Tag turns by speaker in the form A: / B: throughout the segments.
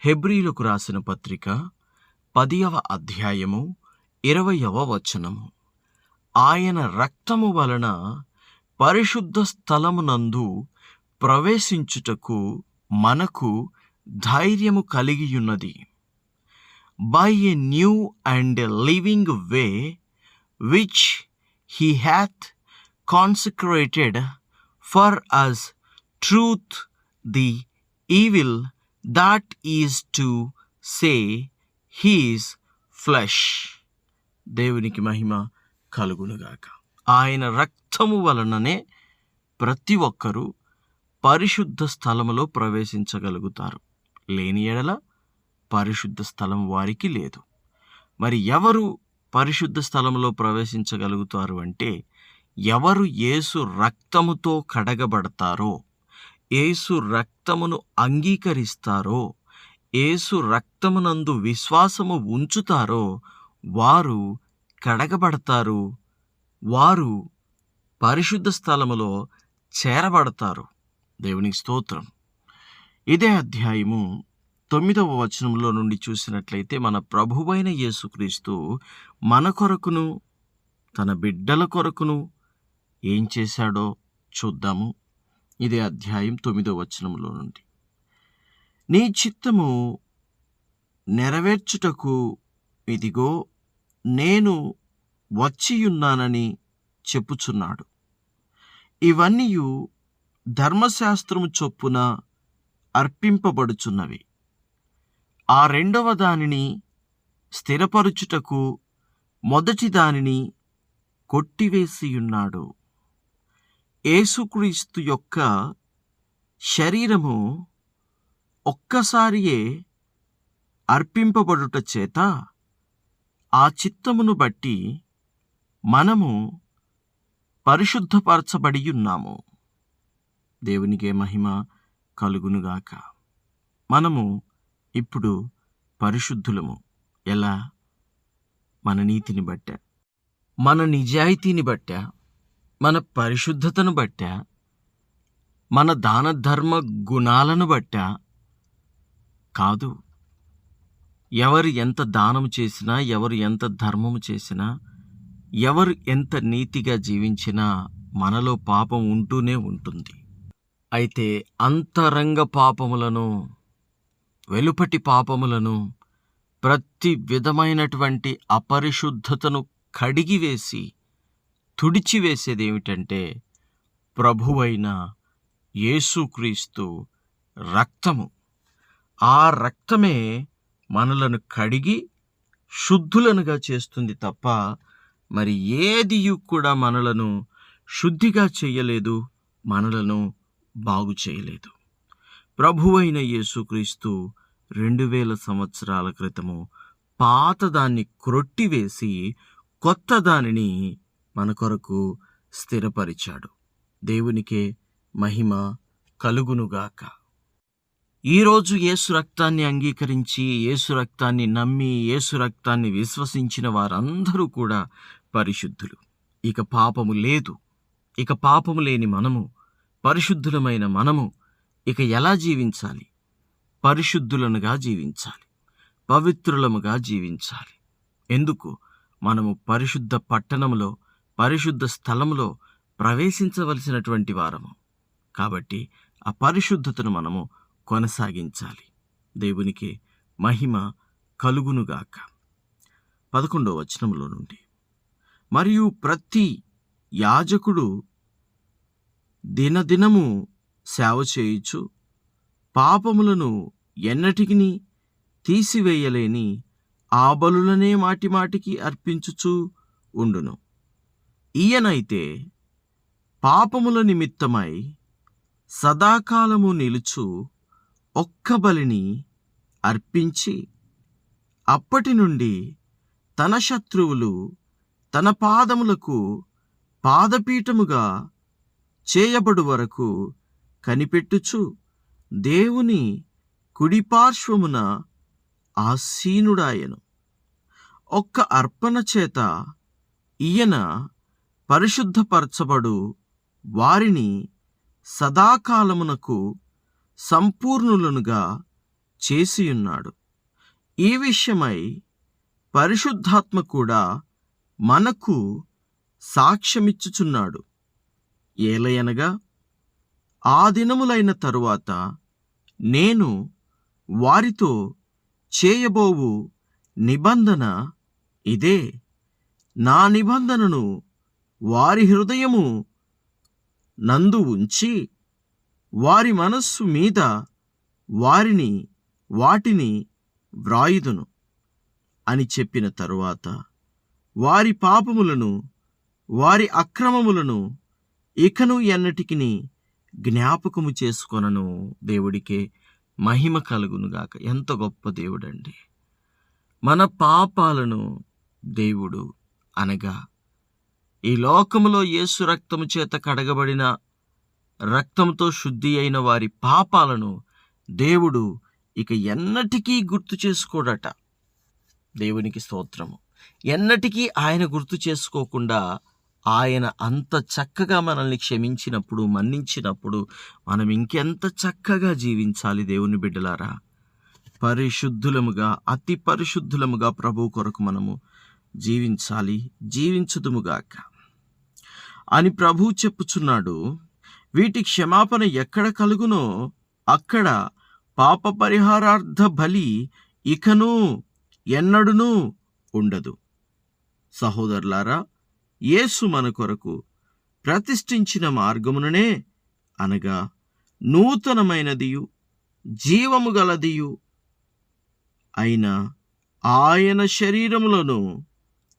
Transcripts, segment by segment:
A: హెబ్రీలకు రాసిన పత్రిక పదియవ అధ్యాయము ఇరవయవ వచనము. ఆయన రక్తము వలన పరిశుద్ధ స్థలమునందు ప్రవేశించుటకు మనకు ధైర్యము కలిగియున్నది. By a new and living way which he hath consecrated for us through the veil that is to say his flesh దేవునికి మహిమ కలుగునుగాక. ఆయన రక్తము వలననే ప్రతి ఒక్కరూ పరిశుద్ధ స్థలములో ప్రవేశించగలుగుతారు. లేని ఎడల పరిశుద్ధ స్థలం వారికి లేదు. మరి ఎవరు పరిశుద్ధ స్థలంలో ప్రవేశించగలుగుతారు అంటే ఎవరు యేసు రక్తముతో కడగబడతారో ఏసు రక్తమును అంగీకరిస్తారో ఏసు రక్తమునందు విశ్వాసము ఉంచుతారో వారు కడగబడతారు వారు పరిశుద్ధ స్థలములో చేరబడతారు. దేవునికి స్తోత్రం. ఇదే అధ్యాయము తొమ్మిదవ వచనంలో నుండి చూసినట్లయితే మన ప్రభువైన యేసుక్రీస్తు మన కొరకును తన బిడ్డల కొరకును ఏం చేశాడో చూద్దాము. ఇదే అధ్యాయం తొమ్మిదో వచనంలో నుండి. నీ చిత్తము నెరవేర్చుటకు ఇదిగో నేను వచ్చియున్నానని చెప్పుచున్నాడు. ఇవన్నీ ధర్మశాస్త్రము చొప్పున అర్పింపబడుచున్నవి. ఆ రెండవ దానిని స్థిరపరుచుటకు మొదటి దానిని కొట్టివేసియున్నాడు. యేసుక్రీస్తు యొక్క శరీరము ఒక్కసారియే అర్పింపబడుట చేత ఆ చిత్తమును బట్టి మనము పరిశుద్ధపరచబడి ఉన్నాము. దేవునికే మహిమ కలుగునుగాక. మనము ఇప్పుడు పరిశుద్ధులము. ఎలా? మన నీతిని బట్ట. మన నిజాయితీని బట్టా. మన పరిశుద్ధతను బట్టా మన దాన ధర్మ గుణాలను బట్టా కాదు. ఎవరు ఎంత దానం చేసినా ఎవరు ఎంత ధర్మము చేసినా ఎవరు ఎంత నీతిగా జీవించినా మనలో పాపం ఉంటూనే ఉంటుంది. అయితే అంతరంగ పాపములను వెలుపటి పాపములను ప్రతి విధమైనటువంటి అపరిశుద్ధతను కడిగివేసి తుడిచివేసేది ఏమిటంటే ప్రభువైన యేసుక్రీస్తు రక్తము. ఆ రక్తమే మనలను కడిగి శుద్ధులనుగా చేస్తుంది తప్ప మరి ఏది కూడా మనలను శుద్ధిగా చేయలేదు మనలను బాగు చేయలేదు. ప్రభువైన యేసుక్రీస్తు రెండు వేల సంవత్సరాల క్రితము పాతదాన్ని క్రొట్టివేసి కొత్త దానిని మన కొరకు స్థిరపరిచాడు. దేవునికే మహిమ కలుగునుగాక. ఈరోజు యేసు రక్తాన్ని అంగీకరించి యేసు రక్తాన్ని నమ్మి యేసు రక్తాన్ని విశ్వసించిన వారందరూ కూడా పరిశుద్ధులు. ఇక పాపము లేదు. ఇక పాపము లేని మనము పరిశుద్ధులమైన మనము ఇక ఎలా జీవించాలి? పరిశుద్ధులనుగా జీవించాలి. పవిత్రులముగా జీవించాలి. ఎందుకు? మనము పరిశుద్ధ పట్టణములో పరిశుద్ధ స్థలంలో ప్రవేశించవలసినటువంటి వారము. కాబట్టి ఆ పరిశుద్ధతను మనము కొనసాగించాలి. దేవునికి మహిమ కలుగునుగాక. పదకొండవ వచనంలో నుండి. మరియు ప్రతి యాజకుడు దినదినము సేవ చేయుచు పాపములను ఎన్నటికి తీసివేయలేని ఆ బలులనే మాటిమాటికి అర్పించుచూ ఉండును. ఈయనైతే పాపముల నిమిత్తమై సదాకాలము నిలుచు ఒక్క బలిని అర్పించి అప్పటి నుండి తన శత్రువులు తన పాదములకు పాదపీఠముగా చేయబడు వరకు కనిపెట్టుచు దేవుని కుడిపార్శ్వమున ఆసీనుడాయను. ఒక్క అర్పణ చేత ఈయన పరిశుద్ధపరచబడు వారిని సదాకాలమునకు సంపూర్ణులనుగా చేసియున్నాడు. ఈ విషయమై పరిశుద్ధాత్మ కూడా మనకు సాక్ష్యమిచ్చుచున్నాడు. ఏలయనగా ఆ దినములైన తరువాత నేను వారితో చేయబోవు నిబంధన ఇదే. నా నిబంధనను వారి హృదయము నందు ఉంచి వారి మనస్సు మీద వారిని వాటిని వ్రాయుదును అని చెప్పిన తరువాత వారి పాపములను వారి అక్రమములను ఇకను ఎన్నటికిని జ్ఞాపకము చేసుకొనను దేవుడికే మహిమ కలుగునుగాక ఎంత గొప్ప దేవుడండి. మన పాపాలను దేవుడు అనగా ఈ లోకములో యేసు రక్తము చేత కడగబడిన రక్తంతో శుద్ధి అయిన వారి పాపాలను దేవుడు ఇక ఎన్నటికీ గుర్తు చేసుకోడట. దేవునికి స్తోత్రము. ఎన్నటికీ ఆయన గుర్తు చేసుకోకుండా ఆయన అంత చక్కగా మనల్ని క్షమించినప్పుడు మన్నించినప్పుడు మనం ఇంకెంత చక్కగా జీవించాలి దేవుని బిడ్డలారా? పరిశుద్ధులముగా అతి పరిశుద్ధులముగా ప్రభు కొరకు మనము జీవించాలి జీవించుదుముగాక. అని ప్రభు చెప్పుచున్నాడు వీటి క్షమాపణ ఎక్కడ కలుగునో అక్కడ పాప పరిహారార్థ బలి ఇకను ఎన్నడునూ ఉండదు. సహోదరులారా యేసు మన కొరకు ప్రతిష్ఠించిన మార్గముననే అనగా నూతనమైనదియు జీవము గలదియు అయిన ఆయన శరీరములను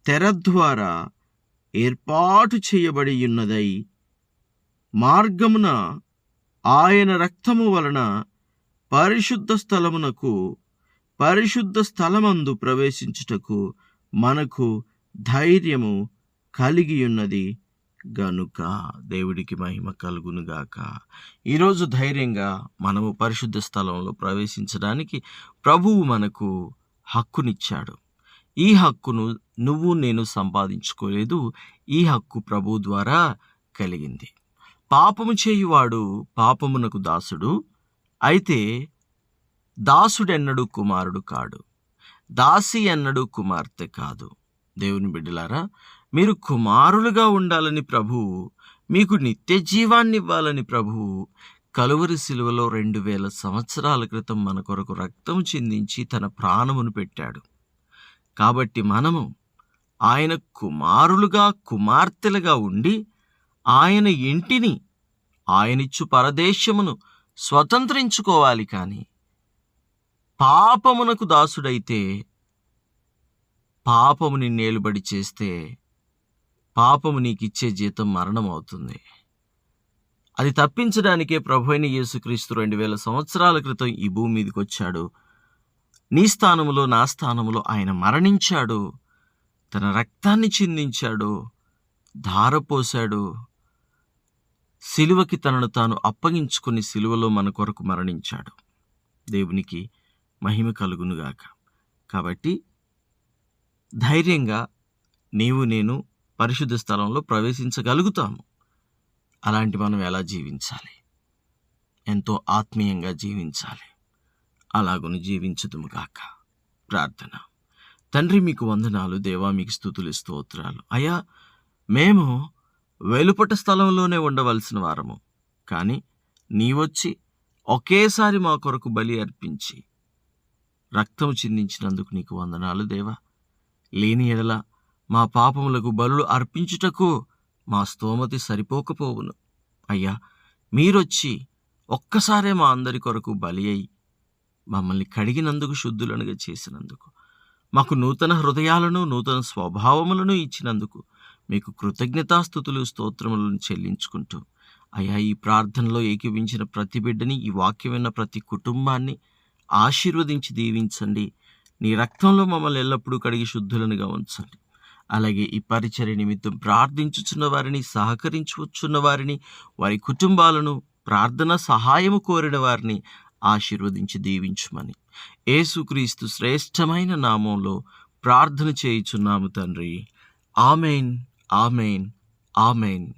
A: తెర ద్వారా ఏర్పాటు చేయబడి ఉన్నదై మార్గమున ఆయన రక్తము వలన పరిశుద్ధ స్థలమునకు పరిశుద్ధ స్థలమందు ప్రవేశించుటకు మనకు ధైర్యము కలిగి ఉన్నది గనుక. దేవుడికి మహిమ కలుగునుగాక. ఈరోజు ధైర్యంగా మనము పరిశుద్ధ స్థలంలో ప్రవేశించడానికి ప్రభువు మనకు హక్కునిచ్చాడు. ఈ హక్కును నువ్వు నేను సంపాదించుకోలేదు. ఈ హక్కు ప్రభు ద్వారా కలిగింది. పాపము చేయువాడు పాపమునకు దాసుడు. అయితే దాసుడెన్నడు కుమారుడు కాడు. దాసి ఎన్నడు కుమార్తె కాదు. దేవుని బిడ్డలారా మీరు కుమారులుగా ఉండాలని ప్రభువు మీకు నిత్య జీవాన్ని ఇవ్వాలని ప్రభువు కలువరి శిలువలో రెండు వేల సంవత్సరాల క్రితం మన కొరకు రక్తం చిందించి తన ప్రాణమును పెట్టాడు. కాబట్టి మనము ఆయన కుమారులుగా కుమార్తెలుగా ఉండి ఆయన ఇంటిని ఆయనిచ్చు పరదేశమును స్వతంత్రించుకోవాలి కానీ పాపమునకు దాసుడైతే పాపముని నేలుబడి చేస్తే పాపము నీకిచ్చే జీతం మరణం అవుతుంది అది తప్పించడానికే ప్రభు అయిన యేసుక్రీస్తు రెండు వేల సంవత్సరాల క్రితం ఈ భూమి మీదకి వచ్చాడు నీ స్థానములో నా స్థానములో ఆయన మరణించాడు. తన రక్తాన్ని చిందించాడు. ధారపోశాడు. సిలువకి తనను తాను అప్పగించుకుని సిలువలో మన కొరకు మరణించాడు. దేవునికి మహిమ కలుగునుగాక. కాబట్టి ధైర్యంగా నీవు నేను పరిశుద్ధ స్థలంలో ప్రవేశించగలుగుతాము. అలాంటి మనం ఎలా జీవించాలి? ఎంతో ఆత్మీయంగా జీవించాలి. అలాగును జీవించుదుము గాక. ప్రార్థన. తండ్రి మీకు వందనాలు. దేవా మీకు స్థుతులు స్తోత్రాలు. అయ్యా మేము వెలుపట స్థలంలోనే ఉండవలసిన వారము. కానీ నీవొచ్చి ఒకేసారి మా కొరకు బలి అర్పించి రక్తం చిందించినందుకు నీకు వందనాలు దేవా. లేని ఎడల మా పాపములకు బలులు అర్పించుటకు మా స్తోమతి సరిపోకపోవును. అయ్యా మీరొచ్చి ఒక్కసారే మా అందరి కొరకు బలి అయి మమ్మల్ని కడిగినందుకు శుద్ధులనుగా చేసినందుకు మాకు నూతన హృదయాలను నూతన స్వభావములను ఇచ్చినందుకు మీకు కృతజ్ఞతాస్థుతులు స్తోత్రములను చెల్లించుకుంటూ అయా ఈ ప్రార్థనలో ఏకీవించిన ప్రతి బిడ్డని ఈ వాక్యం విన్న ప్రతి కుటుంబాన్ని ఆశీర్వదించి దీవించండి. నీ రక్తంలో మమ్మల్ని ఎల్లప్పుడూ కడిగి శుద్ధులనుగా ఉంచండి. అలాగే ఈ పరిచర్య నిమిత్తం ప్రార్థించుచున్న వారిని సహకరించుచున్న వారిని వారి కుటుంబాలను ప్రార్థన సహాయము కోరిన వారిని ఆశీర్వదించి దీవించుమని. యేసుక్రీస్తు శ్రేష్టమైన నామంలో ప్రార్థన చేయుచున్నాము తండ్రి. Amen amen amen.